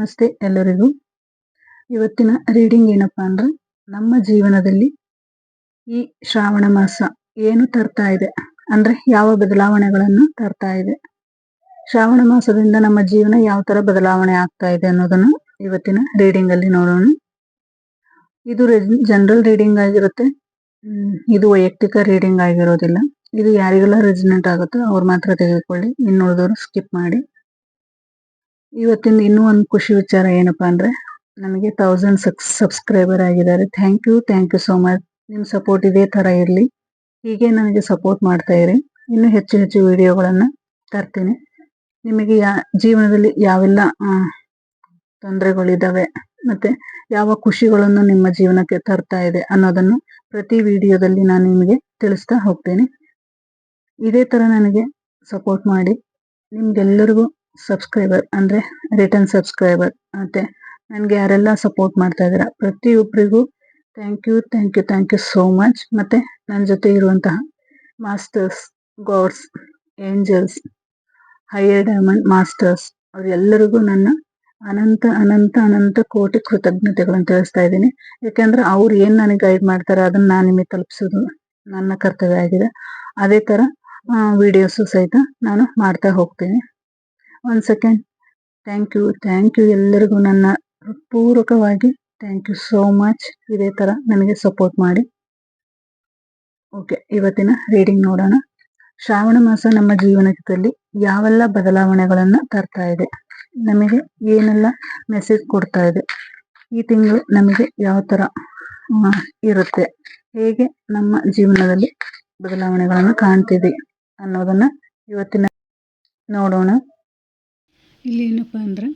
ನಮಸ್ತೆ ಎಲ್ಲರಿಗೂ. ಇವತ್ತಿನ ರೀಡಿಂಗ್ ಏನಪ್ಪಾ ಅಂದ್ರೆ ನಮ್ಮ ಜೀವನದಲ್ಲಿ ಈ ಶ್ರಾವಣ ಮಾಸ ಏನು ತರ್ತಾ ಇದೆ ಅಂದ್ರೆ ಯಾವ ಬದಲಾವಣೆಗಳನ್ನು ತರ್ತಾ ಇದೆ. ಶ್ರಾವಣ ಮಾಸದಿಂದ ನಮ್ಮ ಜೀವನ ಯಾವ ತರ ಬದಲಾವಣೆ ಆಗ್ತಾ ಇದೆ ಅನ್ನೋದನ್ನು ಇವತ್ತಿನ ರೀಡಿಂಗ್ ಅಲ್ಲಿ ನೋಡೋಣ. ಇದು ಜನರಲ್ ರೀಡಿಂಗ್ ಆಗಿರುತ್ತೆ. ಇದು ವೈಯಕ್ತಿಕ ರೀಡಿಂಗ್ ಆಗಿರೋದಿಲ್ಲ. ಇದು ಯಾರಿಗೆಲ್ಲ ರೆಸಿನೆಂಟ್ ಆಗುತ್ತೋ ಅವ್ರು ಮಾತ್ರ ತೆಗೆದುಕೊಳ್ಳಿ. ಇನ್ನುಳಿದವರು ಸ್ಕಿಪ್ ಮಾಡಿ. ಇವತ್ತಿನ ಇನ್ನೂ ಒಂದು ಖುಷಿ ವಿಚಾರ ಏನಪ್ಪಾ ಅಂದ್ರೆ ನನಗೆ ತೌಸಂಡ್ ಸಬ್ಸ್ಕ್ರೈಬರ್ ಆಗಿದ್ದಾರೆ. Thank you thank you so much ನಿಮ್ಮ ಸಪೋರ್ಟ್ ಇದೇ ತರ ಇರಲಿ. ಹೀಗೆ ನನಗೆ ಸಪೋರ್ಟ್ ಮಾಡ್ತಾ ಇರಿ. ಇನ್ನು ಹೆಚ್ಚು ಹೆಚ್ಚು ವಿಡಿಯೋಗಳನ್ನ ತರ್ತೀನಿ. ನಿಮಗೆ ಯಾ, ಜೀವನದಲ್ಲಿ ಯಾವೆಲ್ಲ ತೊಂದರೆಗಳಿದ್ದಾವೆ ಮತ್ತೆ ಯಾವ ಖುಷಿಗಳನ್ನು ನಿಮ್ಮ ಜೀವನಕ್ಕೆ ತರ್ತಾ ಇದೆ ಅನ್ನೋದನ್ನು ಪ್ರತಿ ವಿಡಿಯೋದಲ್ಲಿ ನಾನು ನಿಮಗೆ ತಿಳಿಸ್ತಾ ಹೋಗ್ತೇನೆ. ಇದೇ ತರ ನನಗೆ ಸಪೋರ್ಟ್ ಮಾಡಿ. ನಿಮ್ಗೆಲ್ಲರಿಗೂ ಸಬ್ಸ್ಕ್ರೈಬರ್ ಅಂದ್ರೆ ರಿಟರ್ನ್ ಸಬ್ಸ್ಕ್ರೈಬರ್ ಮತ್ತೆ ನನಗೆ ಯಾರೆಲ್ಲ ಸಪೋರ್ಟ್ ಮಾಡ್ತಾ ಇದ್ದೀರಾ ಪ್ರತಿಯೊಬ್ಬರಿಗೂ thank you thank you thank you so much ಮತ್ತೆ ನನ್ನ ಜೊತೆ ಇರುವಂತಹ masters gods angels higher diamond masters ಅವರೆಲ್ಲರಿಗೂ ನನ್ನ ಅನಂತ ಅನಂತ ಅನಂತ ಕೋಟಿ ಕೃತಜ್ಞತೆಗಳನ್ನು ತಿಳಿಸ್ತಾ ಇದ್ದೀನಿ. ಯಾಕೆಂದ್ರೆ ಅವ್ರು ಏನು ನನಗೆ ಗೈಡ್ ಮಾಡ್ತಾರೆ ಅದನ್ನ ನಾನು ನಿಮಗೆ ತಲುಪಿಸೋದು ನನ್ನ ಕರ್ತವ್ಯ ಆಗಿದೆ. ಅದೇ ತರ ವಿಡಿಯೋಸು ಸಹಿತ ನಾನು ಮಾಡ್ತಾ ಹೋಗ್ತೀನಿ. ಒಂದ್ second thank you thank you ಎಲ್ಲರಿಗೂ ನನ್ನ ಪೂರ್ವಕವಾಗಿ ಥ್ಯಾಂಕ್ ಯು ಸೋ ಮಚ್ ಇದೇ ತರ ನನಗೆ ಸಪೋರ್ಟ್ ಮಾಡಿ. ಓಕೆ ಇವತ್ತಿನ ರೀಡಿಂಗ್ ನೋಡೋಣ. ಶ್ರಾವಣ ಮಾಸ ನಮ್ಮ ಜೀವನದಲ್ಲಿ ಯಾವೆಲ್ಲ ಬದಲಾವಣೆಗಳನ್ನು ತರ್ತಾ ಇದೆ? ನಮಗೆ ಏನೆಲ್ಲ ಮೆಸೇಜ್ ಕೊಡ್ತಾ ಇದೆ? ಈ ತಿಂಗಳು ನಮಗೆ ಯಾವ ತರ ಇರುತ್ತೆ? ಹೇಗೆ ನಮ್ಮ ಜೀವನದಲ್ಲಿ ಬದಲಾವಣೆಗಳನ್ನು ಕಾಣ್ತಿದೆ ಅನ್ನೋದನ್ನ ಇವತ್ತಿನ ನೋಡೋಣ. ಇಲ್ಲಿ ಏನಪ್ಪ ಅಂದ್ರೆ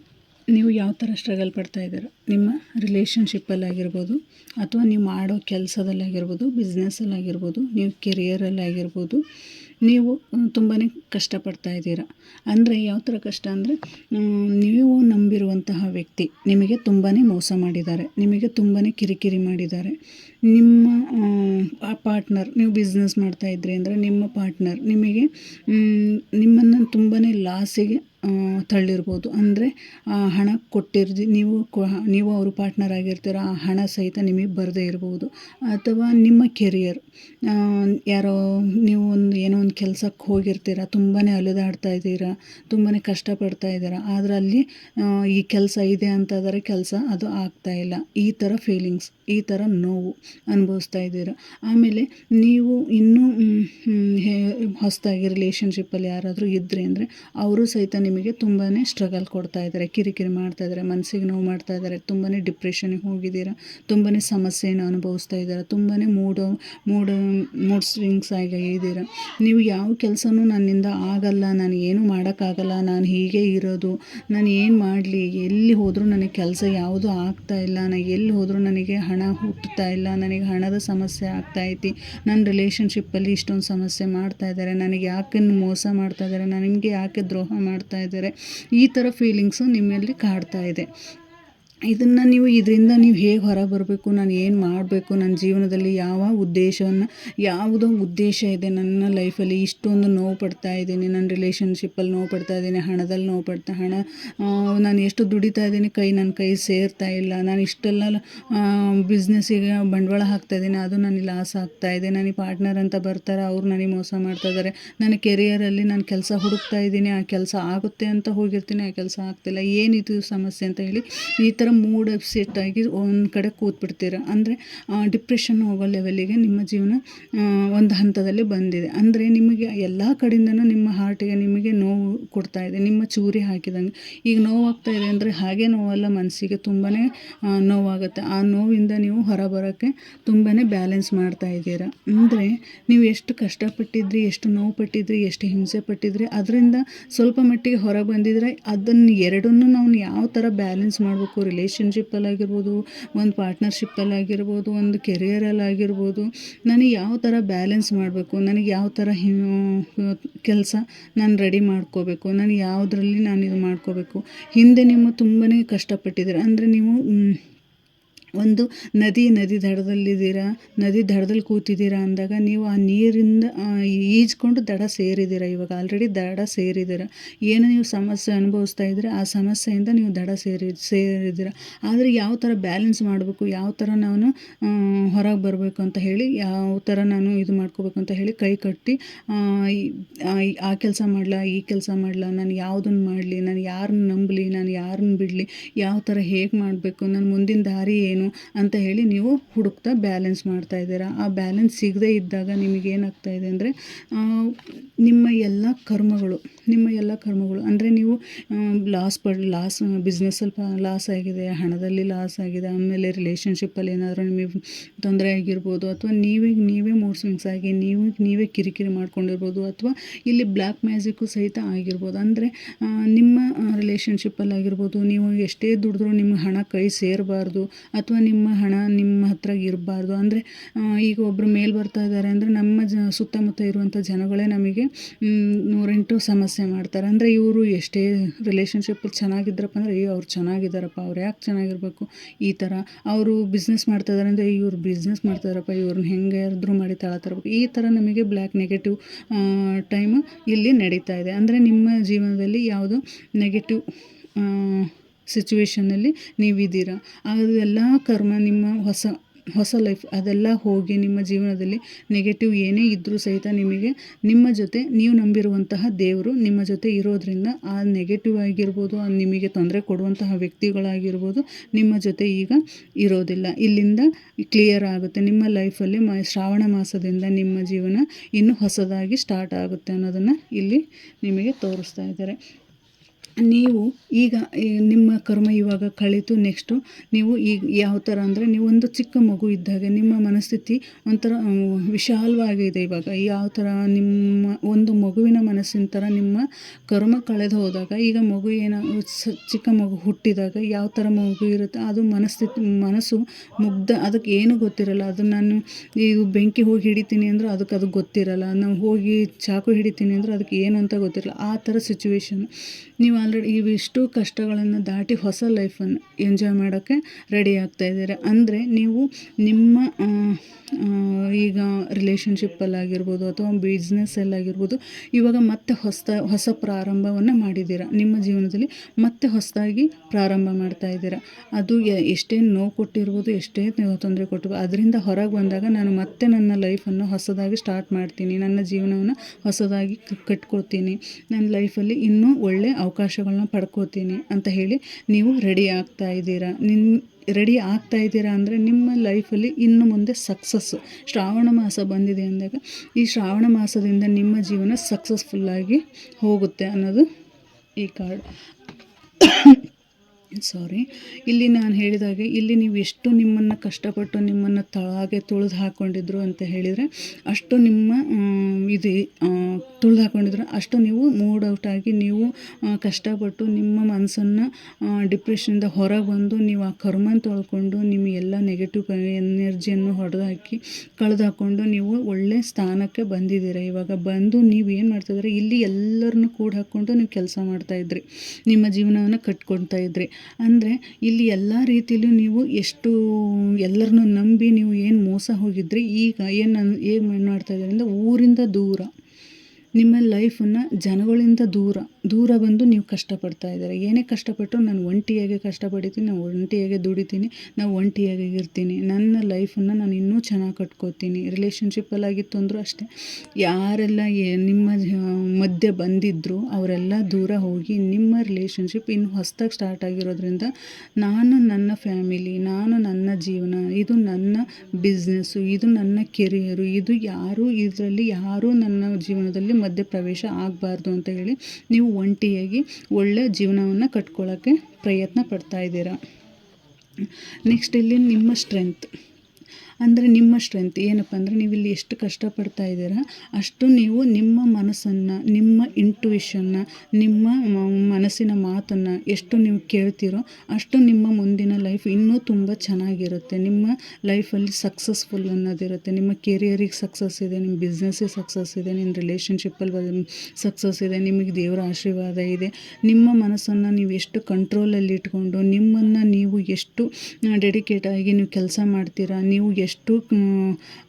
ನೀವು ಯಾವ ಥರ ಸ್ಟ್ರಗಲ್ ಪಡ್ತಾ ಇದ್ದೀರ, ನಿಮ್ಮ ರಿಲೇಷನ್ಶಿಪ್ಪಲ್ಲಾಗಿರ್ಬೋದು ಅಥವಾ ನೀವು ಮಾಡೋ ಕೆಲಸದಲ್ಲಾಗಿರ್ಬೋದು ಬಿಸ್ನೆಸ್ಸಲ್ಲಾಗಿರ್ಬೋದು ನೀವು ಕೆರಿಯರಲ್ಲಾಗಿರ್ಬೋದು ನೀವು ತುಂಬಾ ಕಷ್ಟಪಡ್ತಾ ಇದ್ದೀರ. ಅಂದರೆ ಯಾವ ಥರ ಕಷ್ಟ ಅಂದರೆ ನೀವು ನಂಬಿರುವಂತಹ ವ್ಯಕ್ತಿ ನಿಮಗೆ ತುಂಬಾ ಮೋಸ ಮಾಡಿದ್ದಾರೆ, ನಿಮಗೆ ತುಂಬಾ ಕಿರಿಕಿರಿ ಮಾಡಿದ್ದಾರೆ. ನಿಮ್ಮ ಪಾರ್ಟ್ನರ್ ನೀವು ಬಿಸ್ನೆಸ್ ಮಾಡ್ತಾ ಇದ್ರಿ ಅಂದರೆ ನಿಮ್ಮ ಪಾರ್ಟ್ನರ್ ನಿಮಗೆ ನಿಮ್ಮನ್ನು ತುಂಬಾ ಲಾಸಿಗೆ ತಳ್ಳಿರ್ಬೋದು. ಅಂದರೆ ಹಣ ಕೊಟ್ಟಿರ್ದಿ, ನೀವು ನೀವು ಅವರು ಪಾರ್ಟ್ನರ್ ಆಗಿರ್ತೀರ, ಆ ಹಣ ಸಹಿತ ನಿಮಗೆ ಬರದೇ ಇರ್ಬೋದು. ಅಥವಾ ನಿಮ್ಮ ಕೆರಿಯರ್ ಯಾರೋ, ನೀವು ಒಂದು ಏನೋ ಒಂದು ಕೆಲ್ಸಕ್ಕೆ ಹೋಗಿರ್ತೀರ ತುಂಬಾ ಅಲೆದಾಡ್ತಾ ಇದ್ದೀರ ತುಂಬಾ ಕಷ್ಟಪಡ್ತಾ ಇದ್ದೀರ, ಆದರೆ ಈ ಕೆಲಸ ಇದೆ ಅಂತಾದರೆ ಕೆಲಸ ಅದು ಆಗ್ತಾ ಇಲ್ಲ. ಈ ಥರ ಫೀಲಿಂಗ್ಸ್ ಈ ಥರ ನೋವು ಅನುಭವಿಸ್ತಾ ಇದ್ದೀರ. ಆಮೇಲೆ ನೀವು ಇನ್ನೂ ಹೊಸದಾಗಿ ರಿಲೇಷನ್ಶಿಪ್ಪಲ್ಲಿ ಯಾರಾದರೂ ಇದ್ದರೆ ಅಂದರೆ, ಅವರು ಸಹಿತ ನಿಮಗೆ ತುಂಬಾ ಸ್ಟ್ರಗಲ್ ಕೊಡ್ತಾ ಇದ್ದಾರೆ. ಕಿರಿಕಿರಿ ಮಾಡ್ತಾ ಇದ್ದಾರೆ. ಮನಸ್ಸಿಗೆ ನೋವು ಮಾಡ್ತಾ ಇದ್ದಾರೆ. ತುಂಬಾ ಡಿಪ್ರೆಷನ್ಗೆ ಹೋಗಿದ್ದೀರಾ? ತುಂಬಾ ಸಮಸ್ಯೆಯನ್ನು ಅನುಭವಿಸ್ತಾ ಇದ್ದಾರೆ? ತುಂಬಾ ಮೂಡ್ ಮೂಡ್ ಮೂಡ್ ಸ್ವಿಂಗ್ಸ್ ಆಗಿ ಇದ್ದೀರಾ? ನೀವು ಯಾವ ಕೆಲಸನೂ ನನ್ನಿಂದ ಆಗಲ್ಲ. ನಾನು ಏನು ಮಾಡೋಕ್ಕಾಗಲ್ಲ. ನಾನು ಹೀಗೆ ಇರೋದು. ನಾನು ಏನು ಮಾಡಲಿ? ಎಲ್ಲಿ ಹೋದರೂ ನನಗೆ ಕೆಲಸ ಯಾವುದೂ ಆಗ್ತಾ ಇಲ್ಲ. ನಾನು ಎಲ್ಲಿ ಹೋದರೂ ನನಗೆ ಹಣ ಹುಟ್ಟುತ್ತಾ ಇಲ್ಲ. ನನಗೆ ಹಣದ ಸಮಸ್ಯೆ ಆಗ್ತಾ ಐತಿ. ನನ್ನ ರಿಲೇಷನ್ಶಿಪ್ಪಲ್ಲಿ ಇಷ್ಟೊಂದು ಸಮಸ್ಯೆ ಮಾಡ್ತಾ ಇದ್ದಾರೆ. ನನಗೆ ಯಾಕೆ ಮೋಸ ಮಾಡ್ತಾ ಇದ್ದಾರೆ? ನನಗೆ ಯಾಕೆ ದ್ರೋಹ ಮಾಡ್ತಾ ಇದ್ದಾರೆ. ಈ ಥರ ಫೀಲಿಂಗ್ಸು ನಿಮ್ಮಲ್ಲಿ ಕಾಡ್ತಾ ಇದೆ. ಇದನ್ನು ನೀವು ಇದರಿಂದ ನೀವು ಹೇಗೆ ಹೊರ ಬರಬೇಕು ನಾನು ಏನು ಮಾಡಬೇಕು ನನ್ನ ಜೀವನದಲ್ಲಿ ಯಾವ ಉದ್ದೇಶವನ್ನು, ಯಾವುದೋ ಉದ್ದೇಶ ಇದೆ ನನ್ನ ಲೈಫಲ್ಲಿ, ಇಷ್ಟೊಂದು ನೋವು ಪಡ್ತಾ ಇದ್ದೀನಿ ನನ್ನ ರಿಲೇಷನ್ಶಿಪ್ಪಲ್ಲಿ ನೋವು ಪಡ್ತಾ ಇದ್ದೀನಿ, ಹಣದಲ್ಲಿ ನೋವು ಪಡ್ತಾ, ಹಣ ನಾನು ಎಷ್ಟು ದುಡಿತಾ ಇದ್ದೀನಿ, ಕೈ ನನ್ನ ಕೈ ಸೇರ್ತಾ ಇಲ್ಲ, ನಾನು ಇಷ್ಟೆಲ್ಲ ಬಿಸ್ನೆಸ್ಸಿಗೆ ಬಂಡವಾಳ ಹಾಕ್ತಾ ಇದ್ದೀನಿ, ಅದು ನನಗೆ ಲಾಸ್ ಆಗ್ತಾ ಇದೆ ನನಗೆ ಪಾರ್ಟ್ನರ್ ಅಂತ ಬರ್ತಾರೆ, ಅವ್ರು ನನಗೆ ಮೋಸ ಮಾಡ್ತಾ ಇದ್ದಾರೆ, ನನ್ನ ಕೆರಿಯರಲ್ಲಿ ನಾನು ಕೆಲಸ ಹುಡುಕ್ತಾ ಇದ್ದೀನಿ, ಆ ಕೆಲಸ ಆಗುತ್ತೆ ಅಂತ ಹೋಗಿರ್ತೀನಿ, ಆ ಕೆಲಸ ಆಗ್ತಿಲ್ಲ, ಏನಿದು ಸಮಸ್ಯೆ ಅಂತ ಹೇಳಿ ಈ ಥರ ಮೂಡ್ ಅಪ್ಸೆಟ್ ಆಗಿ ಒಂದು ಕಡೆ ಕೂತ್ಬಿಡ್ತೀರ? ಅಂದರೆ ಡಿಪ್ರೆಷನ್ ಹೋಗೋ ಲೆವೆಲಿಗೆ ನಿಮ್ಮ ಜೀವನ ಒಂದು ಹಂತದಲ್ಲಿ ಬಂದಿದೆ. ಅಂದರೆ, ನಿಮಗೆ ಎಲ್ಲ ಕಡೆಯಿಂದನೂ ನಿಮ್ಮ ಹಾರ್ಟಿಗೆ ನಿಮಗೆ ನೋವು ಕೊಡ್ತಾ ಇದೆ. ನಿಮ್ಮ ಚೂರಿ ಹಾಕಿದಂಗೆ. ಈಗ ನೋವಾಗ್ತಾ ಇದೆ ಅಂದರೆ ಹಾಗೆ ನೋವಲ್ಲ ಮನಸ್ಸಿಗೆ ತುಂಬಾ ನೋವಾಗುತ್ತೆ. ಆ ನೋವಿಂದ ನೀವು ಹೊರಬರೋಕ್ಕೆ ತುಂಬಾ ಬ್ಯಾಲೆನ್ಸ್ ಮಾಡ್ತಾ ಇದ್ದೀರಾ? ಅಂದರೆ, ನೀವು ಎಷ್ಟು ಕಷ್ಟಪಟ್ಟಿದ್ರಿ, ಎಷ್ಟು ನೋವು ಪಟ್ಟಿದ್ರಿ ಎಷ್ಟು ಹಿಂಸೆ ಪಟ್ಟಿದ್ರಿ, ಅದರಿಂದ ಸ್ವಲ್ಪ ಮಟ್ಟಿಗೆ ಹೊರಗೆ ಬಂದಿದ್ರೆ ಅದನ್ನು ಎರಡನ್ನೂ ನಾವು ಯಾವ ಥರ ಬ್ಯಾಲೆನ್ಸ್ ಮಾಡಬೇಕು? ರಿಲೇಷನ್ಶಿಪ್ಪಲ್ಲಾಗಿರ್ಬೋದು ಒಂದು ಪಾರ್ಟ್ನರ್ಶಿಪ್ಪಲ್ಲಾಗಿರ್ಬೋದು ಒಂದು ಕೆರಿಯರಲ್ಲಾಗಿರ್ಬೋದು ನನಗೆ ಯಾವ ಥರ ಬ್ಯಾಲೆನ್ಸ್ ಮಾಡಬೇಕು, ನನಗೆ ಯಾವ ಥರ ಕೆಲಸ ನಾನು ರೆಡಿ ಮಾಡ್ಕೋಬೇಕು ನಾನು ಯಾವುದ್ರಲ್ಲಿ ನಾನು ಇದು ಮಾಡ್ಕೋಬೇಕು. ಹಿಂದೆ ನಿಮ್ಮ ತುಂಬನೇ ಕಷ್ಟಪಟ್ಟಿದ್ದೀರ. ಅಂದರೆ ನೀವು ಒಂದು ನದಿ ನದಿ ದಡದಲ್ಲಿದ್ದೀರಾ? ನದಿ ದಡದಲ್ಲಿ ಕೂತಿದ್ದೀರಾ ಅಂದಾಗ ನೀವು ಆ ನೀರಿಂದ ಈಜ್ಕೊಂಡು ದಡ ಸೇರಿದ್ದೀರ? ಇವಾಗ ಆಲ್ರೆಡಿ ದಡ ಸೇರಿದ್ದೀರ. ಏನು ನೀವು ಸಮಸ್ಯೆ ಅನುಭವಿಸ್ತಾ ಇದ್ದೀರ? ಆ ಸಮಸ್ಯೆಯಿಂದ ನೀವು ದಡ ಸೇರಿ ಸೇರಿದ್ದೀರ. ಆದರೆ ಯಾವ ಥರ ಬ್ಯಾಲೆನ್ಸ್ ಮಾಡಬೇಕು? ಯಾವ ಥರ ನಾನು ಹೊರಗೆ ಬರಬೇಕು ಅಂತ ಹೇಳಿ ಯಾವ ಥರ ನಾನು ಇದು ಮಾಡ್ಕೋಬೇಕು ಅಂತ ಹೇಳಿ ಕೈ ಕಟ್ಟಿ ಆ, ಕೆಲಸ ಮಾಡಲ ಈ ಕೆಲಸ ಮಾಡಲ ನಾನು ಯಾವುದನ್ನು ಮಾಡಲಿ ನಾನು ಯಾರನ್ನ ನಂಬಲಿ ನಾನು ಯಾರನ್ನ ಬಿಡಲಿ ಯಾವ ಥರ ಹೇಗೆ ಮಾಡಬೇಕು ನನ್ನ ಮುಂದಿನ ದಾರಿ ಏನು ಅಂತ ಹೇಳಿ ನೀವು ಹುಡುಕ್ತಾ ಬ್ಯಾಲೆನ್ಸ್ ಮಾಡ್ತಾ ಇದ್ದೀರಾ. ಆ ಬ್ಯಾಲೆನ್ಸ್ ಸಿಗದೇ ಇದ್ದಾಗ ನಿಮಗೆ ಏನಾಗ್ತಾ ಇದೆ ಅಂದರೆ ನಿಮ್ಮ ಎಲ್ಲ ಕರ್ಮಗಳು, ನಿಮ್ಮ ಎಲ್ಲ ಕರ್ಮಗಳು, ಅಂದರೆ ನೀವು ಲಾಸ್ ಪಡ್ ಲಾಸ್ ಬಿಸ್ನೆಸ್ಸಲ್ಲಿ ಲಾಸ್ ಆಗಿದೆ, ಹಣದಲ್ಲಿ ಲಾಸ್ ಆಗಿದೆ, ಆಮೇಲೆ ರಿಲೇಷನ್ಶಿಪ್ಪಲ್ಲಿ ಏನಾದರೂ ನಿಮಗೆ ತೊಂದರೆ ಆಗಿರ್ಬೋದು, ಅಥವಾ ನೀವೇ ನೀವೇ ಮೂರು ಸ್ವಿಂಗ್ಸ್ ಆಗಿ, ನೀವು, ನೀವೇ ಕಿರಿಕಿರಿ ಮಾಡ್ಕೊಂಡಿರ್ಬೋದು, ಅಥವಾ ಇಲ್ಲಿ ಬ್ಲ್ಯಾಕ್ ಮ್ಯಾಜಿಕ್ಕು ಸಹಿತ ಆಗಿರ್ಬೋದು, ಅಂದರೆ ನಿಮ್ಮ ರಿಲೇಷನ್ಶಿಪ್ಪಲ್ಲಿ ಆಗಿರ್ಬೋದು, ನೀವು ಎಷ್ಟೇ ದುಡಿದ್ರೂ ನಿಮ್ಗೆ ಹಣ ಕೈ ಸೇರಬಾರ್ದು, ಅಥವಾ ನಿಮ್ಮ ಹಣ ನಿಮ್ಮ ಹತ್ರ ಇರಬಾರ್ದು. ಅಂದರೆ ಈಗ ಒಬ್ಬರು ಮೇಲ್ ಬರ್ತಾ ಇದ್ದಾರೆ ಅಂದರೆ ನಮ್ಮ ಜ, ಸುತ್ತಮುತ್ತ ಇರುವಂಥ ಜನಗಳೇ ನಮಗೆ ನೂರೆಂಟು ಸಮಸ್ಯೆ ಮಾಡ್ತಾರೆ. ಅಂದರೆ ಇವರು ಎಷ್ಟೇ ರಿಲೇಷನ್ಶಿಪ್ ಚೆನ್ನಾಗಿದ್ರಪ್ಪ ಅಂದರೆ ಅಯ್ಯೋ ಅವ್ರು ಚೆನ್ನಾಗಿದ್ದಾರಪ್ಪ, ಅವ್ರು ಯಾಕೆ ಚೆನ್ನಾಗಿರಬೇಕು? ಈ ಥರ ಅವರು ಬಿಸ್ನೆಸ್ ಮಾಡ್ತಾ ಇದ್ದಾರೆ ಅಂದರೆ ಇವ್ರು ಬಿಸ್ನೆಸ್ ಮಾಡ್ತಾರಪ್ಪ ಇವ್ರನ್ನ ಹೆಂಗೆ ಯಾರಾದ್ರೂ ಮಾಡಿ ತಾಳ ತರಬೇಕು ಈ ಥರ ನಮಗೆ ಬ್ಲ್ಯಾಕ್ ನೆಗೆಟಿವ್ ಟೈಮು ಇಲ್ಲಿ ನಡೀತಾ ಇದೆ. ಅಂದರೆ ನಿಮ್ಮ ಜೀವನದಲ್ಲಿ ಯಾವುದು ನೆಗೆಟಿವ್ ಸಿಚುವೇಷನಲ್ಲಿ ನೀವಿದ್ದೀರ? ಅದೆಲ್ಲ ಕರ್ಮ ನಿಮ್ಮ ಹೊಸ ಹೊಸ ಲೈಫ್ ಅದೆಲ್ಲ ಹೋಗಿ ನಿಮ್ಮ ಜೀವನದಲ್ಲಿ ನೆಗೆಟಿವ್ ಏನೇ ಇದ್ದರೂ ಸಹಿತ ನಿಮಗೆ, ನಿಮ್ಮ ಜೊತೆ ನೀವು ನಂಬಿರುವಂತಹ ದೇವರು ನಿಮ್ಮ ಜೊತೆ ಇರೋದರಿಂದ ಆ ನೆಗೆಟಿವ್ ಆಗಿರ್ಬೋದು ನಿಮಗೆ ತೊಂದರೆ ಕೊಡುವಂತಹ ವ್ಯಕ್ತಿಗಳಾಗಿರ್ಬೋದು ನಿಮ್ಮ ಜೊತೆ ಈಗ ಇರೋದಿಲ್ಲ. ಇಲ್ಲಿಂದ ಕ್ಲಿಯರ್ ಆಗುತ್ತೆ. ನಿಮ್ಮ ಲೈಫಲ್ಲಿ ಮ, ಶ್ರಾವಣ ಮಾಸದಿಂದ ನಿಮ್ಮ ಜೀವನ ಇನ್ನು ಹೊಸದಾಗಿ ಸ್ಟಾರ್ಟ್ ಆಗುತ್ತೆ ಅನ್ನೋದನ್ನು ಇಲ್ಲಿ ನಿಮಗೆ ತೋರಿಸ್ತಾ ಇದ್ದಾರೆ. ನೀವು ಈಗ ನಿಮ್ಮ ಕರ್ಮ ಇವಾಗ ಕಳೀತು ನೆಕ್ಸ್ಟು ನೀವು ಈಗ ಯಾವ ಥರ ಅಂದರೆ ನೀವು ಒಂದು ಚಿಕ್ಕ ಮಗು ಇದ್ದಾಗ ನಿಮ್ಮ ಮನಸ್ಥಿತಿ ಒಂಥರ ವಿಶಾಲವಾಗಿದೆ ಇವಾಗ. ಯಾವ ಥರ ನಿಮ್ಮ ಒಂದು ಮಗುವಿನ ಮನಸ್ಸಿನ ಥರ ನಿಮ್ಮ ಕರ್ಮ ಕಳೆದು ಹೋದಾಗ, ಈಗ ಮಗು ಏನ ಚಿಕ್ಕ ಮಗು ಹುಟ್ಟಿದಾಗ ಯಾವ ಥರ ಮಗು ಇರುತ್ತೆ ಅದು ಮನಸ್ಥಿತಿ, ಮನಸ್ಸು ಮುಗ್ಧ ಅದಕ್ಕೆ ಏನೂ ಗೊತ್ತಿರಲ್ಲ. ಅದು ನಾನು ಈಗ ಬೆಂಕಿ ಹೋಗಿ ಹಿಡಿತೀನಿ ಅಂದ್ರೆ ಅದಕ್ಕೆ ಅದು ಗೊತ್ತಿರಲ್ಲ. ನಾವು ಹೋಗಿ ಚಾಕು ಹಿಡಿತೀನಿ ಅಂದ್ರೆ ಅದಕ್ಕೆ ಏನು ಅಂತ ಗೊತ್ತಿರಲ್ಲ. ಆ ಥರ ಸಿಚುವೇಶನ್ ನೀವು ಆಲ್ರೆಡಿ ಇವಿಷ್ಟು ಕಷ್ಟಗಳನ್ನು ದಾಟಿ ಹೊಸ ಲೈಫನ್ನು ಎಂಜಾಯ್ ಮಾಡೋಕ್ಕೆ ರೆಡಿ ಆಗ್ತಾ ಇದ್ದೀರಾ? ಅಂದರೆ ನೀವು ನಿಮ್ಮ ಆಗಿರ್ಬೋದು ರಿಲೇಷನ್ಶಿಪ್ಪಲ್ಲಾಗಿರ್ಬೋದು ಅಥವಾ ಬಿಸ್ನೆಸ್ಸಲ್ಲಾಗಿರ್ಬೋದು ಇವಾಗ ಮತ್ತೆ ಹೊಸ ಹೊಸ ಪ್ರಾರಂಭವನ್ನು ಮಾಡಿದ್ದೀರಾ? ನಿಮ್ಮ ಜೀವನದಲ್ಲಿ ಮತ್ತೆ ಹೊಸದಾಗಿ ಪ್ರಾರಂಭ ಮಾಡ್ತಾ ಇದ್ದೀರಾ? ಅದು ಎಷ್ಟೇ ನೋವು ಕೊಟ್ಟಿರ್ಬೋದು, ಎಷ್ಟೇ ತೊಂದರೆ ಕೊಟ್ಟಿರ್ಬೋದು, ಅದರಿಂದ ಹೊರಗೆ ಬಂದಾಗ ನಾನು ಮತ್ತೆ ನನ್ನ ಲೈಫನ್ನು ಹೊಸದಾಗಿ ಸ್ಟಾರ್ಟ್ ಮಾಡ್ತೀನಿ, ನನ್ನ ಜೀವನವನ್ನು ಹೊಸದಾಗಿ ಕಟ್ಕೊಳ್ತೀನಿ ನನ್ನ ಲೈಫಲ್ಲಿ ಇನ್ನೂ ಒಳ್ಳೆ ಅವಕಾಶಗಳನ್ನ ಪಡ್ಕೋತೀನಿ ಅಂತ ಹೇಳಿ ನೀವು ರೆಡಿ ಆಗ್ತಾ ಇದ್ದೀರಾ? ನಿಮ್ಮ ರೆಡಿ ಆಗ್ತಾ ಇದ್ದೀರಾ ಅಂದರೆ ನಿಮ್ಮ ಲೈಫಲ್ಲಿ ಇನ್ನು ಮುಂದೆ ಸಕ್ಸಸ್ಸು ಶ್ರಾವಣ ಮಾಸ ಬಂದಿದೆ ಅಂದಾಗ ಈ ಶ್ರಾವಣ ಮಾಸದಿಂದ ನಿಮ್ಮ ಜೀವನ ಸಕ್ಸಸ್ಫುಲ್ಲಾಗಿ ಹೋಗುತ್ತೆ ಅನ್ನೋದು ಈ ಕಾರ್ಡ್ ಸಾರಿ ಇಲ್ಲಿ ನಾನು ಹೇಳಿದಾಗೆ, ಇಲ್ಲಿ ನೀವು ಎಷ್ಟು ನಿಮ್ಮನ್ನು ಕಷ್ಟಪಟ್ಟು ನಿಮ್ಮನ್ನು ತಳಗೆ ತುಳಿದು ಹಾಕ್ಕೊಂಡಿದ್ರು ಅಂತ ಹೇಳಿದರೆ, ಅಷ್ಟು ನಿಮ್ಮ ಇದು ತುಳಿದು ಹಾಕ್ಕೊಂಡಿದ್ರು ಅಷ್ಟು ನೀವು ಮೂಡ್ ಔಟ್ ಆಗಿ ನೀವು ಕಷ್ಟಪಟ್ಟು ನಿಮ್ಮ ಮನಸ್ಸನ್ನು ಡಿಪ್ರೆಷನಿಂದ ಹೊರಗೆ ಬಂದು ನೀವು ಆ ಕರ್ಮನ ತೊಳ್ಕೊಂಡು ನಿಮ್ಮ ಎಲ್ಲ ನೆಗೆಟಿವ್ ಎನರ್ಜಿಯನ್ನು ಹೊಡೆದಾಕಿ ಕಳೆದು ಹಾಕ್ಕೊಂಡು ನೀವು ಒಳ್ಳೆ ಸ್ಥಾನಕ್ಕೆ ಬಂದಿದ್ದೀರ. ಇವಾಗ ಬಂದು ನೀವು ಏನು ಮಾಡ್ತಿದ್ರೆ ಇಲ್ಲಿ ಎಲ್ಲರನ್ನೂ ಕೂಡ ಹಾಕ್ಕೊಂಡು ನೀವು ಕೆಲಸ ಮಾಡ್ತಾಯಿದ್ರಿ ನಿಮ್ಮ ಜೀವನವನ್ನು ಕಟ್ಕೊಳ್ತಾ ಇದ್ರಿ. ಅಂದರೆ ಇಲ್ಲಿ ಎಲ್ಲ ರೀತಿಯಲ್ಲೂ ನೀವು ಎಷ್ಟು ಎಲ್ಲರನ್ನೂ ನಂಬಿ ನೀವು ಏನು ಮೋಸ ಹೋಗಿದ್ರಿ, ಈಗ ಏನು ಏನು ಮಾಡ್ತಾ ಇದ್ದೀರಿ ಅಂದರೆ ಊರಿಂದ ದೂರ, ನಿಮ್ಮ ಲೈಫನ್ನು ಜನಗಳಿಂದ ದೂರ. ದೂರ ಬಂದು ನೀವು ಕಷ್ಟಪಡ್ತಾ ಇದ್ದಾರೆ. ಏನೇ ಕಷ್ಟಪಟ್ಟು ನಾನು ಒಂಟಿಯಾಗೆ ಕಷ್ಟಪಡಿತೀನಿ, ನಾನು ಒಂಟಿಯಾಗೆ ದುಡಿತೀನಿ ನಾವು ಒಂಟಿಯಾಗೆ ಇರ್ತೀನಿ. ನನ್ನ ಲೈಫನ್ನು ನಾನು ಇನ್ನೂ ಚೆನ್ನಾಗಿ ಕಟ್ಕೋತೀನಿ. ರಿಲೇಷನ್ಶಿಪ್ಪಲ್ಲಾಗಿತ್ತು ಅಂದರೂ ಅಷ್ಟೇ. ಯಾರೆಲ್ಲ ನಿಮ್ಮ ಮಧ್ಯೆ ಬಂದಿದ್ದರು ಅವರೆಲ್ಲ ದೂರ ಹೋಗಿ ನಿಮ್ಮ ರಿಲೇಷನ್ಶಿಪ್ ಇನ್ನು ಹೊಸ್ದಾಗಿ ಸ್ಟಾರ್ಟ್ ಆಗಿರೋದ್ರಿಂದ ನಾನು ನನ್ನ ಫ್ಯಾಮಿಲಿ ನಾನು ನನ್ನ ಜೀವನ, ಇದು ನನ್ನ ಬಿಸ್ನೆಸ್ಸು ಇದು ನನ್ನ ಕೆರಿಯರು ಇದು ಯಾರೂ ಇದರಲ್ಲಿ ಯಾರೂ ನನ್ನ ಜೀವನದಲ್ಲಿ ಮಧ್ಯ ಪ್ರವೇಶ ಆಗಬಾರ್ದು ಅಂತ ಹೇಳಿ ನೀವು ಒಂಟಿಯಾಗಿ ಒಳ್ಳೆಯ ಜೀವನವನ್ನು ಕಟ್ಕೊಳ್ಳೋಕ್ಕೆ ಪ್ರಯತ್ನ ಪಡ್ತಾ ಇದ್ದೀರಾ? ನೆಕ್ಸ್ಟ್ ಇಲ್ಲಿ ನಿಮ್ಮ ಸ್ಟ್ರೆಂತ್ ಅಂದರೆ ನಿಮ್ಮ ಸ್ಟ್ರೆಂತ್ ಏನಪ್ಪ ಅಂದರೆ ನೀವು ಇಲ್ಲಿ ಎಷ್ಟು ಕಷ್ಟಪಡ್ತಾ ಇದ್ದೀರಾ, ಅಷ್ಟು ನೀವು ನಿಮ್ಮ ಮನಸ್ಸನ್ನು, ನಿಮ್ಮ ಇಂಟುವಿಷನ್ನ ನಿಮ್ಮ ಮನಸ್ಸಿನ ಮಾತನ್ನು ಎಷ್ಟು ನೀವು ಕೇಳ್ತೀರೋ ಅಷ್ಟು ನಿಮ್ಮ ಮುಂದಿನ ಲೈಫ್ ಇನ್ನೂ ತುಂಬ ಚೆನ್ನಾಗಿರುತ್ತೆ. ನಿಮ್ಮ ಲೈಫಲ್ಲಿ ಸಕ್ಸಸ್ಫುಲ್ ಅನ್ನೋದಿರುತ್ತೆ. ನಿಮ್ಮ ಕೆರಿಯರಿಗೆ ಸಕ್ಸಸ್ ಇದೆ, ನಿಮ್ಮ ಬಿಸ್ನೆಸ್ಸಿಗೆ ಸಕ್ಸಸ್ ಇದೆ ನಿಮ್ಮ ರಿಲೇಷನ್ಶಿಪ್ಪಲ್ಲಿ ಸಕ್ಸಸ್ ಇದೆ, ನಿಮಗೆ ದೇವರ ಆಶೀರ್ವಾದ ಇದೆ. ನಿಮ್ಮ ಮನಸ್ಸನ್ನು ನೀವು ಎಷ್ಟು ಕಂಟ್ರೋಲಲ್ಲಿ ಇಟ್ಕೊಂಡು, ನಿಮ್ಮನ್ನು ನೀವು ಎಷ್ಟು ಡೆಡಿಕೇಟ್ ಆಗಿ ನೀವು ಕೆಲಸ ಮಾಡ್ತೀರಾ, ನೀವು ಎಷ್ಟು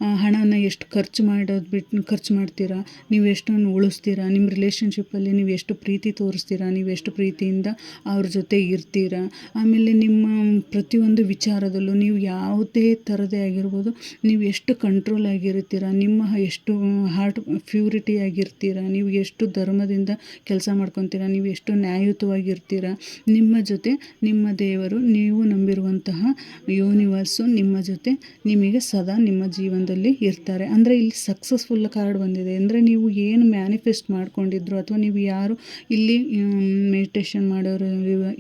ಆ, ಹಣನ ಎಷ್ಟು ಖರ್ಚು ಮಾಡೋದು ಬಿಟ್ಟು ಖರ್ಚು ಮಾಡ್ತೀರಾ? ನೀವು ಎಷ್ಟನ್ನು ಉಳಿಸ್ತೀರಾ? ನಿಮ್ಮ ರಿಲೇಷನ್ಶಿಪ್ಪಲ್ಲಿ ನೀವು ಎಷ್ಟು ಪ್ರೀತಿ ತೋರಿಸ್ತೀರಾ? ನೀವು ಎಷ್ಟು ಪ್ರೀತಿಯಿಂದ ಅವ್ರ ಜೊತೆ ಇರ್ತೀರಾ? ಆಮೇಲೆ ನಿಮ್ಮ ಪ್ರತಿಯೊಂದು ವಿಚಾರದಲ್ಲೂ ನೀವು ಯಾವುದೇ ಥರದೇ ಆಗಿರ್ಬೋದು ನೀವು ಎಷ್ಟು ಕಂಟ್ರೋಲ್ ಆಗಿರ್ತೀರಾ? ನಿಮ್ಮ ಎಷ್ಟು ಹಾರ್ಟ್ ಪ್ಯೂರಿಟಿ ಆಗಿರ್ತೀರಾ? ನೀವು ಎಷ್ಟು ಧರ್ಮದಿಂದ ಕೆಲಸ ಮಾಡ್ಕೊತೀರಾ? ನೀವು ಎಷ್ಟು ನ್ಯಾಯಯುತವಾಗಿರ್ತೀರಾ? ನಿಮ್ಮ ಜೊತೆ ನಿಮ್ಮ ದೇವರು ನೀವು ನಂಬಿರುವಂತಹ ಯೂನಿವರ್ಸು ನಿಮ್ಮ ಜೊತೆ ನಿಮಗೆ ಸದಾ ನಿಮ್ಮ ಜೀವನದಲ್ಲಿ ಇರ್ತಾರೆ. ಅಂದರೆ ಇಲ್ಲಿ ಸಕ್ಸಸ್ಫುಲ್ ಕಾರ್ಡ್ ಬಂದಿದೆ. ಅಂದರೆ ನೀವು ಏನು ಮ್ಯಾನಿಫೆಸ್ಟ್ ಮಾಡ್ಕೊಂಡಿದ್ರು ಅಥವಾ ನೀವು ಯಾರು ಇಲ್ಲಿ ಮೆಡಿಟೇಷನ್ ಮಾಡೋರು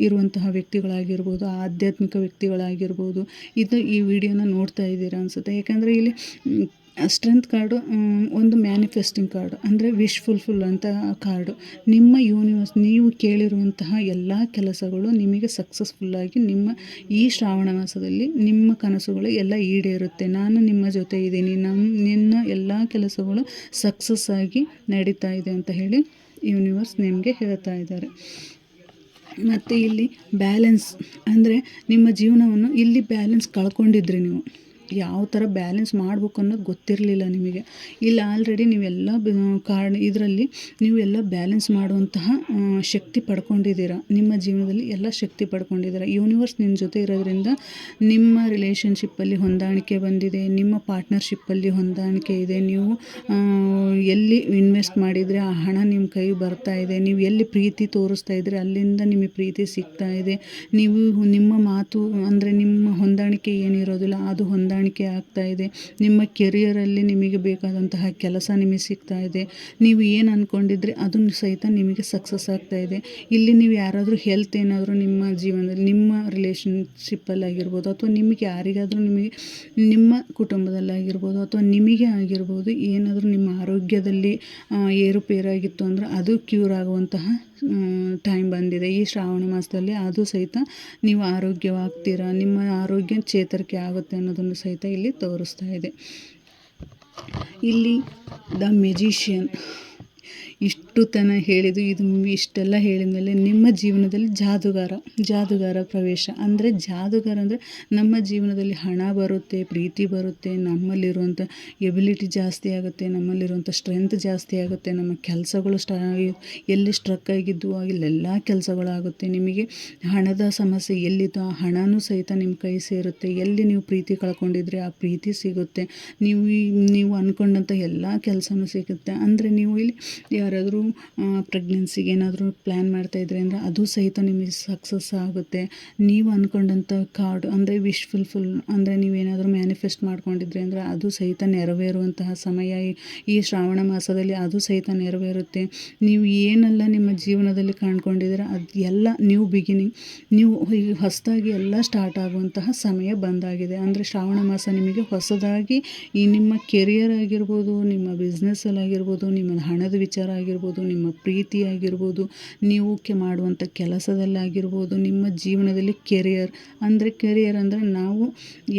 ಇರುವಂತಹ ವ್ಯಕ್ತಿಗಳಾಗಿರ್ಬೋದು, ಆಧ್ಯಾತ್ಮಿಕ ವ್ಯಕ್ತಿಗಳಾಗಿರ್ಬೋದು, ಇದು ಈ ವಿಡಿಯೋನ ನೋಡ್ತಾ ಇದ್ದೀರಾ ಅನಿಸುತ್ತೆ. ಯಾಕಂದರೆ ಇಲ್ಲಿ ಸ್ಟ್ರೆಂತ್ ಕಾರ್ಡು ಒಂದು ಮ್ಯಾನಿಫೆಸ್ಟಿಂಗ್ ಕಾರ್ಡು, ಅಂದರೆ ವಿಶ್ ಫುಲ್ಫುಲ್ ಅಂತ ಕಾರ್ಡು. ನಿಮ್ಮ ಯೂನಿವರ್ಸ್, ನೀವು ಕೇಳಿರುವಂತಹ ಎಲ್ಲ ಕೆಲಸಗಳು ನಿಮಗೆ ಸಕ್ಸಸ್ಫುಲ್ಲಾಗಿ ನಿಮ್ಮ ಈ ಶ್ರಾವಣ ಮಾಸದಲ್ಲಿ ನಿಮ್ಮ ಕನಸುಗಳು ಎಲ್ಲ ಈಡೇರುತ್ತೆ. ನಾನು ನಿಮ್ಮ ಜೊತೆ ಇದ್ದೀನಿ. ನಮ್ಮ ನಿನ್ನ ಎಲ್ಲ ಕೆಲಸಗಳು ಸಕ್ಸಸ್ ಆಗಿ ನಡೀತಾ ಇದೆ ಅಂತ ಹೇಳಿ ಯೂನಿವರ್ಸ್ ನಿಮಗೆ ಹೇಳ್ತಾ ಇದ್ದಾರೆ. ಮತ್ತು ಇಲ್ಲಿ ಬ್ಯಾಲೆನ್ಸ್, ಅಂದರೆ ನಿಮ್ಮ ಜೀವನವನ್ನು ಇಲ್ಲಿ ಬ್ಯಾಲೆನ್ಸ್ ಕಳ್ಕೊಂಡಿದ್ರಿ ನೀವು. ಯಾವ ಥರ ಬ್ಯಾಲೆನ್ಸ್ ಮಾಡ್ಬೇಕು ಅನ್ನೋದು ಗೊತ್ತಿರಲಿಲ್ಲ ನಿಮಗೆ. ಇಲ್ಲಿ ಆಲ್ರೆಡಿ ನೀವೆಲ್ಲ ಕಾರಣ, ಇದರಲ್ಲಿ ನೀವು ಎಲ್ಲ ಬ್ಯಾಲೆನ್ಸ್ ಮಾಡುವಂತಹ ಶಕ್ತಿ ಪಡ್ಕೊಂಡಿದ್ದೀರ? ನಿಮ್ಮ ಜೀವನದಲ್ಲಿ ಎಲ್ಲ ಶಕ್ತಿ ಪಡ್ಕೊಂಡಿದ್ದೀರ? ಯೂನಿವರ್ಸ್ ನಿಮ್ಮ ಜೊತೆ ಇರೋದ್ರಿಂದ ನಿಮ್ಮ ರಿಲೇಷನ್ಶಿಪ್ಪಲ್ಲಿ ಹೊಂದಾಣಿಕೆ ಬಂದಿದೆ, ನಿಮ್ಮ ಪಾರ್ಟ್ನರ್ಶಿಪ್ಪಲ್ಲಿ ಹೊಂದಾಣಿಕೆ ಇದೆ, ನೀವು ಎಲ್ಲಿ ಇನ್ವೆಸ್ಟ್ ಮಾಡಿದರೆ ಆ ಹಣ ನಿಮ್ಮ ಕೈ ಬರ್ತಾ ಇದೆ, ನೀವು ಎಲ್ಲಿ ಪ್ರೀತಿ ತೋರಿಸ್ತಾ ಇದ್ರೆ ಅಲ್ಲಿಂದ ನಿಮಗೆ ಪ್ರೀತಿ ಸಿಗ್ತಾ ಇದೆ, ನೀವು ನಿಮ್ಮ ಮಾತು ಅಂದರೆ ನಿಮ್ಮ ಹೊಂದಾಣಿಕೆ ಏನಿರೋದಿಲ್ಲ, ಅದು ಹೊಂದಾಣಿಕೆ ಆಗ್ತಾ ಇದೆ. ನಿಮ್ಮ ಕೆರಿಯರಲ್ಲಿ ನಿಮಗೆ ಬೇಕಾದಂತಹ ಕೆಲಸ ನಿಮಗೆ ಸಿಗ್ತಾ ಇದೆ. ನೀವು ಏನು ಅಂದ್ಕೊಂಡಿದ್ರೆ ಅದನ್ನು ಸಹಿತ ನಿಮಗೆ ಸಕ್ಸಸ್ ಆಗ್ತಾ ಇದೆ. ಇಲ್ಲಿ ನೀವು ಯಾರಾದರೂ ಹೆಲ್ತ್ ಏನಾದರೂ ನಿಮ್ಮ ಜೀವನದಲ್ಲಿ, ನಿಮ್ಮ ರಿಲೇಷನ್ಶಿಪ್ಪಲ್ಲಿ ಆಗಿರ್ಬೋದು ಅಥವಾ ನಿಮಗೆ ಯಾರಿಗಾದರೂ ನಿಮಗೆ, ನಿಮ್ಮ ಕುಟುಂಬದಲ್ಲಾಗಿರ್ಬೋದು ಅಥವಾ ನಿಮಗೆ ಆಗಿರ್ಬೋದು ಏನಾದರೂ ನಿಮ್ಮ ಆರೋಗ್ಯದಲ್ಲಿ ಏರುಪೇರಾಗಿತ್ತು ಅಂದರೆ ಅದು ಕ್ಯೂರ್ ಆಗುವಂತಹ ಟೈಮ್ ಬಂದಿದೆ. ಈ ಶ್ರಾವಣ ಮಾಸದಲ್ಲಿ ಅದು ಸಹಿತ ನೀವು ಆರೋಗ್ಯವಾಗ್ತೀರಾ? ನಿಮ್ಮ ಆರೋಗ್ಯ ಚೇತರಿಕೆ ಆಗುತ್ತೆ ಅನ್ನೋದನ್ನು ಸಹಿತ ಇಲ್ಲಿ ತೋರಿಸ್ತಾ ಇದೆ. ಇಲ್ಲಿ ದ ಮೆಜಿಷಿಯನ್ ಇಷ್ಟು ತನ ಹೇಳಿದ್ದು, ಇದು ಇಷ್ಟೆಲ್ಲ ಹೇಳಿದ ಮೇಲೆ ನಿಮ್ಮ ಜೀವನದಲ್ಲಿ ಜಾದುಗಾರ ಜಾದುಗಾರ ಪ್ರವೇಶ. ಅಂದರೆ ಜಾದುಗಾರ ಅಂದರೆ ನಮ್ಮ ಜೀವನದಲ್ಲಿ ಹಣ ಬರುತ್ತೆ, ಪ್ರೀತಿ ಬರುತ್ತೆ, ನಮ್ಮಲ್ಲಿರುವಂಥ ಎಬಿಲಿಟಿ ಜಾಸ್ತಿ ಆಗುತ್ತೆ, ನಮ್ಮಲ್ಲಿರುವಂಥ ಸ್ಟ್ರೆಂತ್ ಜಾಸ್ತಿ ಆಗುತ್ತೆ, ನಮ್ಮ ಕೆಲಸಗಳು ಸ್ಟ ಎಲ್ಲಿ ಸ್ಟ್ರಕ್ ಆಗಿದ್ವು ಇಲ್ಲೆಲ್ಲ ಕೆಲಸಗಳಾಗುತ್ತೆ. ನಿಮಗೆ ಹಣದ ಸಮಸ್ಯೆ ಎಲ್ಲಿದ್ದು ಆ ಹಣನೂ ಸಹಿತ ನಿಮ್ಮ ಕೈ ಸೇರುತ್ತೆ. ಎಲ್ಲಿ ನೀವು ಪ್ರೀತಿ ಕಳ್ಕೊಂಡಿದ್ರೆ ಆ ಪ್ರೀತಿ ಸಿಗುತ್ತೆ. ನೀವು ನೀವು ಅಂದ್ಕೊಂಡಂಥ ಎಲ್ಲ ಕೆಲಸನೂ ಸಿಗುತ್ತೆ. ಅಂದರೆ ನೀವು ಇಲ್ಲಿ ಯಾರಾದರೂ ಪ್ರೆಗ್ನೆನ್ಸಿಗೆ ಏನಾದರೂ ಪ್ಲ್ಯಾನ್ ಮಾಡ್ತಾ ಇದ್ರೆ ಅಂದರೆ ಅದು ಸಹಿತ ನಿಮಗೆ ಸಕ್ಸಸ್ ಆಗುತ್ತೆ. ನೀವು ಅಂದ್ಕೊಂಡಂಥ ಕಾರ್ಡ್ ಅಂದರೆ ವಿಶ್ ಫುಲ್ಫುಲ್ ಅಂದರೆ ನೀವೇನಾದರೂ ಮ್ಯಾನಿಫೆಸ್ಟ್ ಮಾಡ್ಕೊಂಡಿದ್ರೆ ಅಂದರೆ ಅದು ಸಹಿತ ನೆರವೇರುವಂತಹ ಸಮಯ. ಈ- ಈ ಶ್ರಾವಣ ಮಾಸದಲ್ಲಿ ಅದು ಸಹಿತ ನೆರವೇರುತ್ತೆ. ನೀವು ಏನೆಲ್ಲ ನಿಮ್ಮ ಜೀವನದಲ್ಲಿ ಕಾಣ್ಕೊಂಡಿದ್ದೀರ, ಅದು ಎಲ್ಲ ನ್ಯೂ ಬಿಗಿನಿಂಗ್ ನೀವು ಈಗ ಹೊಸದಾಗಿ ಎಲ್ಲ ಸ್ಟಾರ್ಟ್ ಆಗುವಂತಹ ಸಮಯ ಬಂದಾಗಿದೆ. ಅಂದರೆ ಶ್ರಾವಣ ಮಾಸ ನಿಮಗೆ ಹೊಸದಾಗಿ ಈ ನಿಮ್ಮ ಕೆರಿಯರ್ ಆಗಿರ್ಬೋದು, ನಿಮ್ಮ ಬಿಸ್ನೆಸ್ಸಲ್ಲಿ ಆಗಿರ್ಬೋದು, ನಿಮ್ಮ ಹಣದ ವಿಚಾರ ಆಗಿರ್ಬೋದು, ನಿಮ್ಮ ಪ್ರೀತಿ ಆಗಿರ್ಬೋದು, ನೀವು ಕೆ ಮಾಡುವಂಥ ಕೆಲಸದಲ್ಲಾಗಿರ್ಬೋದು ನಿಮ್ಮ ಜೀವನದಲ್ಲಿ ಕೆರಿಯರ್ ಅಂದರೆ ಕೆರಿಯರ್ ಅಂದರೆ ನಾವು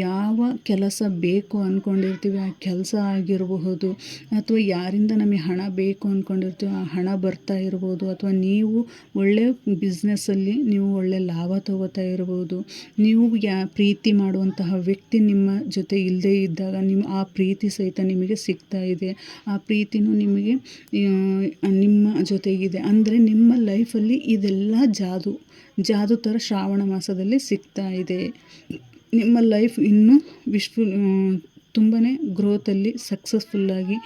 ಯಾವ ಕೆಲಸ ಬೇಕು ಅಂದ್ಕೊಂಡಿರ್ತೀವಿ ಆ ಕೆಲಸ ಆಗಿರಬಹುದು ಅಥವಾ ಯಾರಿಂದ ನಮಗೆ ಹಣ ಬೇಕು ಅಂದ್ಕೊಂಡಿರ್ತೀವಿ ಆ ಹಣ ಬರ್ತಾ ಇರ್ಬೋದು ಅಥವಾ ನೀವು ಒಳ್ಳೆ ಬಿಸ್ನೆಸ್ಸಲ್ಲಿ ನೀವು ಒಳ್ಳೆ ಲಾಭ ತಗೋತಾ ಇರ್ಬೋದು, ನೀವು ಯಾ ಪ್ರೀತಿ ಮಾಡುವಂತಹ ವ್ಯಕ್ತಿ ನಿಮ್ಮ ಜೊತೆ ಇಲ್ಲದೇ ಇದ್ದಾಗ ನಿಮ್ಮ ಆ ಪ್ರೀತಿ ಸಹಿತ ನಿಮಗೆ ಸಿಗ್ತಾ ಇದೆ, ಆ ಪ್ರೀತಿನೂ ನಿಮಗೆ ನಿಮ್ಮ ಜೊತೆಗಿದೆ. ಅಂದರೆ ನಿಮ್ಮ ಲೈಫಲ್ಲಿ ಇದೆಲ್ಲ ಜಾದು ಜಾದು ಥರ ಶ್ರಾವಣ ಮಾಸದಲ್ಲಿ ಸಿಗ್ತಾ ಇದೆ. ನಿಮ್ಮ ಲೈಫ್ ಇನ್ನೂ ವಿಶ್ವ ತುಂಬಾ ಗ್ರೋತಲ್ಲಿ ಸಕ್ಸಸ್ಫುಲ್ಲಾಗಿ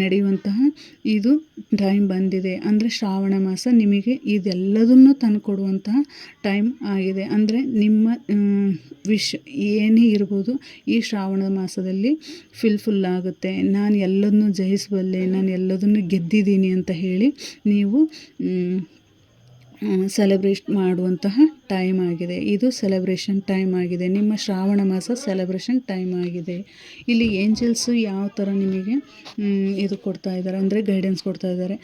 ನಡೆಯುವಂತಹ ಇದು ಟೈಮ್ ಬಂದಿದೆ. ಅಂದರೆ ಶ್ರಾವಣ ಮಾಸ ನಿಮಗೆ ಇದೆಲ್ಲದನ್ನು ತಂದುಕೊಡುವಂತಹ ಟೈಮ್ ಆಗಿದೆ. ಅಂದರೆ ನಿಮ್ಮ ವಿಶ್ ಏನೇ ಇರ್ಬೋದು ಈ ಶ್ರಾವಣ ಮಾಸದಲ್ಲಿ ಫಿಲ್ಫುಲ್ ಆಗುತ್ತೆ. ನಾನು ಎಲ್ಲದನ್ನೂ ಜಯಿಸಬಲ್ಲೆ, ನಾನು ಎಲ್ಲದನ್ನು ಗೆದ್ದಿದ್ದೀನಿ ಅಂತ ಹೇಳಿ ನೀವು ಸೆಲೆಬ್ರೇಟ್ ಮಾಡುವಂತಹ ಟೈಮ್ ಆಗಿದೆ. ಇದು ಸೆಲೆಬ್ರೇಷನ್ ಟೈಮ್ ಆಗಿದೆ. ನಿಮ್ಮ ಶ್ರಾವಣ ಮಾಸ ಸೆಲೆಬ್ರೇಷನ್ ಟೈಮ್ ಆಗಿದೆ. ಇಲ್ಲಿ ಏಂಜಲ್ಸು ಯಾವ ಥರ ನಿಮಗೆ ಇದು ಕೊಡ್ತಾ ಇದ್ದಾರೆ? ಅಂದರೆ ಗೈಡೆನ್ಸ್ ಕೊಡ್ತಾ ಇದ್ದಾರೆ.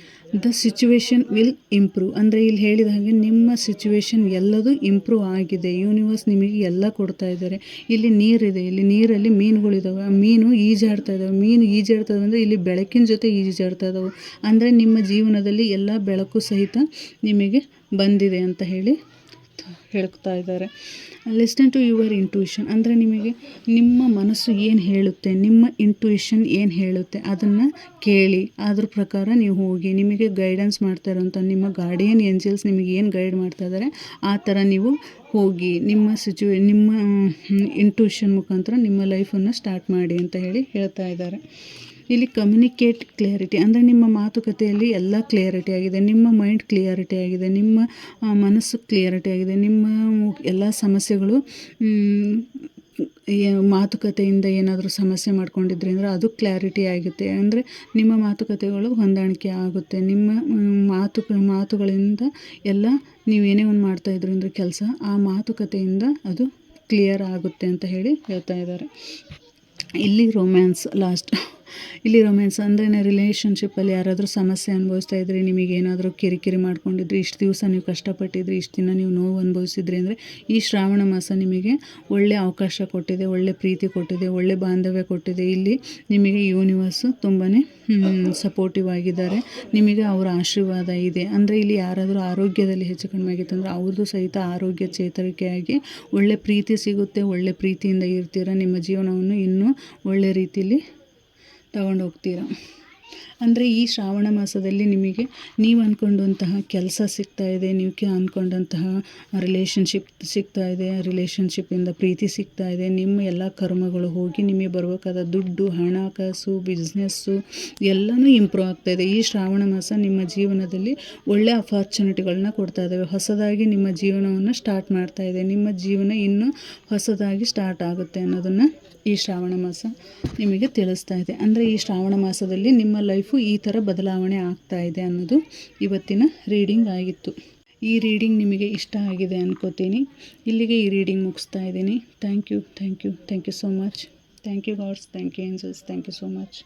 ದ ಸಿಚುವೇಶನ್ ವಿಲ್ ಇಂಪ್ರೂವ್ ಅಂದರೆ ಇಲ್ಲಿ ಹೇಳಿದ ಹಾಗೆ ನಿಮ್ಮ ಸಿಚುವೇಶನ್ ಎಲ್ಲದೂ ಇಂಪ್ರೂವ್ ಆಗಿದೆ. ಯೂನಿವರ್ಸ್ ನಿಮಗೆ ಎಲ್ಲ ಕೊಡ್ತಾ ಇದ್ದಾರೆ. ಇಲ್ಲಿ ನೀರಿದೆ. ಇಲ್ಲಿ ನೀರಲ್ಲಿ ಮೀನುಗಳಿದ್ದಾವೆ ಮೀನು ಈಜಾಡ್ತಾ ಇದ್ದಾವೆ ಮೀನು ಈಜಾಡ್ತಾ ಇದ್ದಾವೆ ಅಂದರೆ ಇಲ್ಲಿ ಬೆಳಕಿನ ಜೊತೆ ಈಜಾಡ್ತಾ ಇದ್ದಾವೆ ಅಂದರೆ ನಿಮ್ಮ ಜೀವನದಲ್ಲಿ ಎಲ್ಲ ಬೆಳಕು ಸಹಿತ ನಿಮಗೆ ಬಂದಿದೆ ಅಂತ ಹೇಳಿ ಹೇಳ್ತಾ ಇದ್ದಾರೆ. ಲಿಸ್ಟನ್ ಟು ಯುವರ್ ಇಂಟ್ಯೂಷನ್ ಅಂದರೆ ನಿಮಗೆ ನಿಮ್ಮ ಮನಸ್ಸು ಏನು ಹೇಳುತ್ತೆ, ನಿಮ್ಮ ಇಂಟ್ಯೂಷನ್ ಏನು ಹೇಳುತ್ತೆ ಅದನ್ನು ಕೇಳಿ, ಅದ್ರ ಪ್ರಕಾರ ನೀವು ಹೋಗಿ, ನಿಮಗೆ ಗೈಡೆನ್ಸ್ ಮಾಡ್ತಾ ಇರೋಂಥ ನಿಮ್ಮ ಗಾರ್ಡಿಯನ್ ಏಂಜಲ್ಸ್ ನಿಮಗೆ ಏನು ಗೈಡ್ ಮಾಡ್ತಾ ಇದ್ದಾರೆ, ಆ ಥರ ನೀವು ಹೋಗಿ, ನಿಮ್ಮ ಸಿಚುವೇ ನಿಮ್ಮ ಇಂಟ್ಯೂಷನ್ ಮುಖಾಂತರ ನಿಮ್ಮ ಲೈಫನ್ನು ಸ್ಟಾರ್ಟ್ ಮಾಡಿ ಅಂತ ಹೇಳಿ ಹೇಳ್ತಾ ಇದ್ದಾರೆ. ಇಲ್ಲಿ ಕಮ್ಯುನಿಕೇಟ್ ಕ್ಲಿಯರಿಟಿ ಅಂದರೆ ನಿಮ್ಮ ಮಾತುಕತೆಯಲ್ಲಿ ಎಲ್ಲ ಕ್ಲಿಯರಿಟಿ ಆಗಿದೆ, ನಿಮ್ಮ ಮೈಂಡ್ ಕ್ಲಿಯರಿಟಿ ಆಗಿದೆ, ನಿಮ್ಮ ಮನಸ್ಸು ಕ್ಲಿಯರಿಟಿ ಆಗಿದೆ, ನಿಮ್ಮ ಎಲ್ಲ ಸಮಸ್ಯೆಗಳು ಮಾತುಕತೆಯಿಂದ ಏನಾದರೂ ಸಮಸ್ಯೆ ಮಾಡ್ಕೊಂಡಿದ್ರಿ ಅಂದರೆ ಅದು ಕ್ಲಾರಿಟಿ ಆಗುತ್ತೆ. ಅಂದರೆ ನಿಮ್ಮ ಮಾತುಕತೆಗಳು ಹೊಂದಾಣಿಕೆ ಆಗುತ್ತೆ. ನಿಮ್ಮ ಮಾತು, ಮಾತುಗಳಿಂದ ಎಲ್ಲ ನೀವೇನೇ ಒಂದು ಮಾಡ್ತಾಯಿದ್ರಿ ಅಂದರೆ ಕೆಲಸ ಆ ಮಾತುಕತೆಯಿಂದ ಅದು ಕ್ಲಿಯರ್ ಆಗುತ್ತೆ ಅಂತ ಹೇಳಿ ಹೇಳ್ತಾ ಇದ್ದಾರೆ. ಇಲ್ಲಿ ರೊಮ್ಯಾನ್ಸ್ ಲಾಸ್ಟ್ ಇಲ್ಲಿ ರೊಮ್ಯಾನ್ಸ್ ಅಂದರೆ ರಿಲೇಷನ್ಶಿಪ್ಪಲ್ಲಿ ಯಾರಾದರೂ ಸಮಸ್ಯೆ ಅನುಭವಿಸ್ತಾ ಇದ್ದರೆ ನಿಮಗೆ ಏನಾದರೂ ಕಿರಿಕಿರಿ ಮಾಡ್ಕೊಂಡಿದ್ರಿ, ಇಷ್ಟು ದಿವಸ ನೀವು ಕಷ್ಟಪಟ್ಟಿದ್ರಿ, ಇಷ್ಟು ದಿನ ನೀವು ನೋವು ಅನುಭವಿಸಿದ್ರಿ ಅಂದರೆ ಈ ಶ್ರಾವಣ ಮಾಸ ನಿಮಗೆ ಒಳ್ಳೆ ಅವಕಾಶ ಕೊಟ್ಟಿದೆ, ಒಳ್ಳೆ ಪ್ರೀತಿ ಕೊಟ್ಟಿದೆ, ಒಳ್ಳೆ ಬಾಂಧವ್ಯ ಕೊಟ್ಟಿದೆ. ಇಲ್ಲಿ ನಿಮಗೆ ಯೂನಿವರ್ಸು ತುಂಬಾ ಸಪೋರ್ಟಿವ್ ಆಗಿದ್ದಾರೆ. ನಿಮಗೆ ಅವರ ಆಶೀರ್ವಾದ ಇದೆ. ಅಂದರೆ ಇಲ್ಲಿ ಯಾರಾದರೂ ಆರೋಗ್ಯದಲ್ಲಿ ಹೆಚ್ಚು ಕಡಿಮೆ ಆಗಿತ್ತು ಅಂದರೆ ಅವ್ರದ್ದು ಸಹಿತ ಆರೋಗ್ಯ ಚೇತರಿಕೆಯಾಗಿ ಒಳ್ಳೆ ಪ್ರೀತಿ ಸಿಗುತ್ತೆ, ಒಳ್ಳೆ ಪ್ರೀತಿಯಿಂದ ಇರ್ತೀರ, ನಿಮ್ಮ ಜೀವನವನ್ನು ಇನ್ನೂ ಒಳ್ಳೆ ರೀತಿಯಲ್ಲಿ ತಗೊಂಡು ಹೋಗ್ತೀರಾ ಅಂದರೆ ಈ ಶ್ರಾವಣ ಮಾಸದಲ್ಲಿ ನಿಮಗೆ ನೀವು ಅಂದ್ಕೊಂಡಂತಹ ಕೆಲಸ ಸಿಗ್ತಾ ಇದೆ, ನೀವು ಅಂದ್ಕೊಂಡಂತಹ ರಿಲೇಷನ್ಶಿಪ್ ಸಿಗ್ತಾ ಇದೆ ರಿಲೇಷನ್ಶಿಪ್ಪಿಂದ ಪ್ರೀತಿ ಸಿಗ್ತಾ ಇದೆ, ನಿಮ್ಮ ಎಲ್ಲ ಕರ್ಮಗಳು ಹೋಗಿ ನಿಮಗೆ ಬರಬೇಕಾದ ದುಡ್ಡು ಹಣಕಾಸು ಬಿಸ್ನೆಸ್ಸು ಎಲ್ಲನೂ ಇಂಪ್ರೂವ್ ಆಗ್ತಾ ಇದೆ. ಈ ಶ್ರಾವಣ ಮಾಸ ನಿಮ್ಮ ಜೀವನದಲ್ಲಿ ಒಳ್ಳೆ ಅಪಾರ್ಚುನಿಟಿಗಳನ್ನ ಕೊಡ್ತಾ ಇದ್ದಾವೆ ಹೊಸದಾಗಿ ನಿಮ್ಮ ಜೀವನವನ್ನು ಸ್ಟಾರ್ಟ್ ಮಾಡ್ತಾ ಇದೆ. ನಿಮ್ಮ ಜೀವನ ಇನ್ನೂ ಹೊಸದಾಗಿ ಸ್ಟಾರ್ಟ್ ಆಗುತ್ತೆ ಅನ್ನೋದನ್ನು ಈ ಶ್ರಾವಣ ಮಾಸ ನಿಮಗೆ ತಿಳಿಸ್ತಾ ಇದೆ. ಅಂದರೆ ಈ ಶ್ರಾವಣ ಮಾಸದಲ್ಲಿ ನಿಮ್ಮ ಲೈಫು ಈ ಥರ ಬದಲಾವಣೆ ಆಗ್ತಾ ಇದೆ ಅನ್ನೋದು ಇವತ್ತಿನ ರೀಡಿಂಗ್ ಆಗಿತ್ತು. ಈ ರೀಡಿಂಗ್ ನಿಮಗೆ ಇಷ್ಟ ಆಗಿದೆ ಅನ್ಕೋತೀನಿ. ಇಲ್ಲಿಗೆ ಈ ರೀಡಿಂಗ್ ಮುಗಿಸ್ತಾ ಇದ್ದೀನಿ. Thank you thank you thank you so much. Thank you gods, thank you angels, thank you so much.